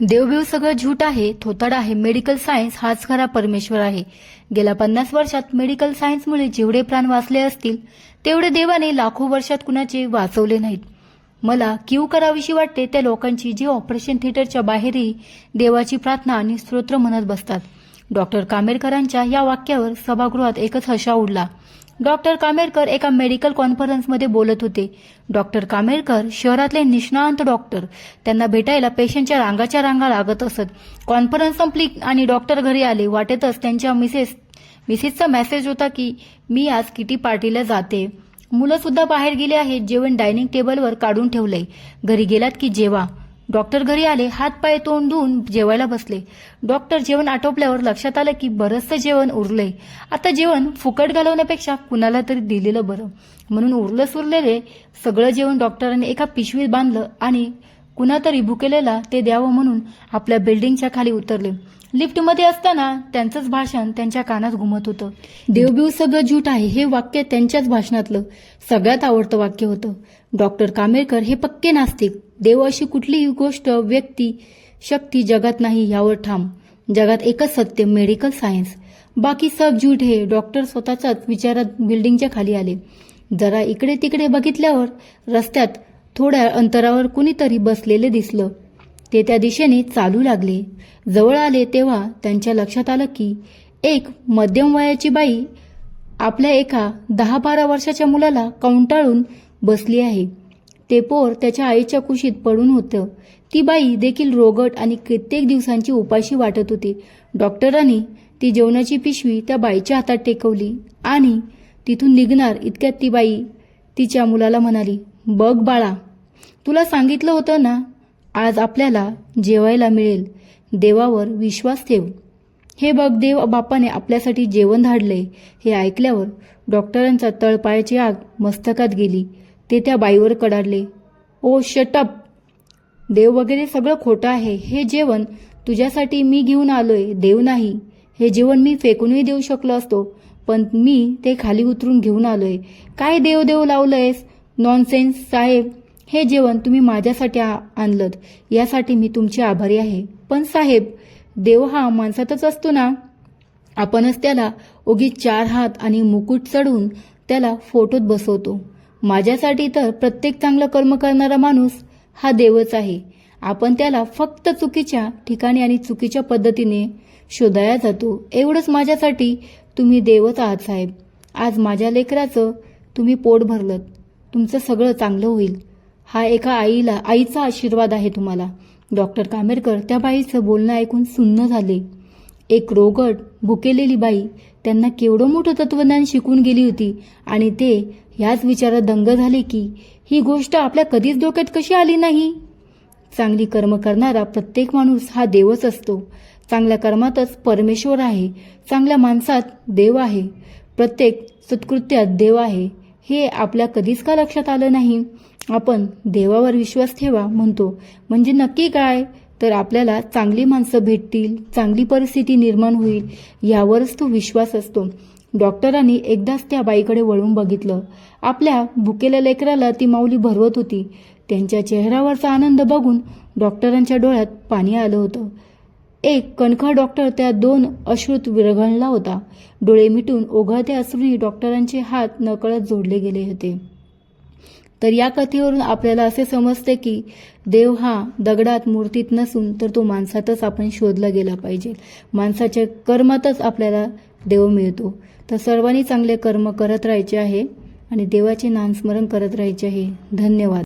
देवबिव सगळं झूट आहे थोताड आहे मेडिकल सायन्स हाच खरा परमेश्वर आहे. गेल्या पन्नास वर्षात मेडिकल सायन्समुळे जेवढे प्राण वाचले असतील तेवढे देवाने लाखो वर्षात कुणाचे वाचवले नाहीत. मला क्यू करावीशी वाटते त्या लोकांची जे ऑपरेशन थिएटरच्या बाहेरही देवाची प्रार्थना आणि स्तोत्र म्हणत बसतात. डॉक्टर कामेरकरांच्या या वाक्यावर सभागृहात एकच हशा उडला. डॉक्टर कामेरकर एका मेडिकल कॉन्फरन्समध्ये बोलत होते. डॉक्टर कामेरकर शहरातले निष्णांत डॉक्टर. त्यांना भेटायला पेशंटच्या रांगाच्या रांगा लागत असत. कॉन्फरन्स संपली आणि डॉक्टर घरी आले. वाटेतच त्यांच्या मिसेस मिसेसचा मेसेज होता की मी आज किटी पार्टीला जाते. मुलं सुद्धा बाहेर गेले आहेत. जेवण डायनिंग टेबलवर काढून ठेवलंय. घरी गेलात की जेवा. डॉक्टर घरी आले हात पाय तोंड धुवून जेवायला बसले. डॉक्टर जेवण आटोपल्यावर लक्षात आलं की बरंचसं जेवण उरलंय. आता जेवण फुकट घालवण्यापेक्षा कुणाला तरी दिलेलं बरं. म्हणून उरलं सुरलेले सगळं जेवण डॉक्टरांनी एका पिशवीत बांधलं आणि कुणातरी भुकेलेला ते द्यावं म्हणून आपल्या बिल्डिंगच्या खाली उतरले. लिफ्टमध्ये असताना त्यांचंच भाषण त्यांच्या कानात घुमत होतं. देवबिव सगळं झूट आहे हे वाक्य त्यांच्याच भाषणातलं सगळ्यात आवडतं वाक्य होतं. डॉक्टर कामेरकर हे पक्के नास्तिक. देव अशी कुठलीही गोष्ट व्यक्ती शक्ती जगात नाही यावर ठाम. जगात एकच सत्य मेडिकल सायन्स बाकी सब झूट हे डॉक्टर स्वतःच्याच विचारात बिल्डिंगच्या खाली आले. जरा इकडे तिकडे बघितल्यावर रस्त्यात थोड्या अंतरावर कुणीतरी बसलेले दिसलं. ते त्या दिशेने चालू लागले. जवळ आले तेव्हा त्यांच्या लक्षात आलं की एक मध्यम वयाची बाई आपल्या एका दहा बारा वर्षाच्या मुलाला कवंटाळून बसली आहे. ते पोर त्याच्या आईच्या कुशीत पडून होतं. ती बाई देखील रोगट आणि कित्येक दिवसांची उपाशी वाटत होती. डॉक्टरांनी ती जेवणाची पिशवी त्या बाईच्या हातात टेकवली आणि तिथून निघणार इतक्यात ती बाई तिच्या मुलाला म्हणाली बघ बाळा तुला सांगितलं होतं ना आज आपल्याला जेवायला मिळेल. देवावर विश्वास ठेव. हे बघ देव बापाने आपल्यासाठी जेवण धाडले. हे ऐकल्यावर डॉक्टरांचा तळपायाची आग मस्तकात गेली. ते त्या बाईवर कडाडले. ओ शटप देव वगैरे सगळं खोटं आहे. हे जेवण तुझ्यासाठी मी घेऊन आलोय. देव नाही. हे जेवण मी फेकूनही देऊ शकलो असतो. पण मी ते खाली उतरून घेऊन आलोय. काय देव देव लावलंयस? नॉनसेन्स साहेब. हे जेवण तुम्ही माझ्यासाठी आ- आणलं यासाठी मी तुमचे आभारी आहे. पण साहेब देव हा माणसातच असतो ना? आपणच त्याला ओगी चार हात आणि मुकुट चढवून त्याला फोटोत बसवतो. माझ्यासाठी तर प्रत्येक चांगलं कर्म करणारा माणूस हा देवच आहे. आपण त्याला फक्त चुकीच्या ठिकाणी आणि चुकीच्या पद्धतीने शोधाया जातो. एवढंच माझ्यासाठी तुम्ही देवच आहात साहेब. आज माझ्या लेकराचं तुम्ही पोट भरलं तुमचं सगळं चांगलं होईल. हा एका आईला आईचा आशीर्वाद आहे तुम्हाला. डॉक्टर कामेरकर त्या बाईचं बोलणं ऐकून सुन्न झाले. एक रोगट भुकेलेली बाई त्यांना केवढं मोठं तत्वज्ञान शिकून गेली होती आणि ते ह्याच विचारात दंग झाले की ही गोष्ट आपल्या कधीच डोक्यात कशी आली नाही? चांगली कर्म करणारा प्रत्येक माणूस हा देवच असतो. चांगल्या कर्मातच परमेश्वर आहे. चांगल्या माणसात देव आहे. प्रत्येक सत्कृत्यात देव आहे. हे आपल्या कधीच का लक्षात आलं नाही? आपण देवावर विश्वास ठेवा म्हणतो. म्हणजे नक्की काय? तर आपल्याला चांगली माणसं भेटतील चांगली परिस्थिती निर्माण होईल यावरच तो विश्वास असतो. डॉक्टरांनी एकदाच त्या बाईकडे वळून बघितलं. आपल्या भुकेल्या लेकराला ती माऊली भरवत होती. त्यांच्या चेहऱ्यावरचा आनंद बघून डॉक्टरांच्या डोळ्यात पाणी आलं होतं. एक कणखर डॉक्टर त्या दोन अश्रुत विरघळला होता. डोळे मिटून ओघळते असूनही डॉक्टरांचे हात नकळत जोडले गेले होते. तर या कथेवरून आपल्याला असे समजते की देव हा दगडात मूर्तीत नसून तर तो माणसातच आपण शोधला गेला पाहिजे. माणसाच्या कर्मातच आपल्याला देव मिळतो. तर सर्वांनी चांगले कर्म करत राहायचे आहे आणि देवाचे नामस्मरण करत राहायचे आहे. धन्यवाद.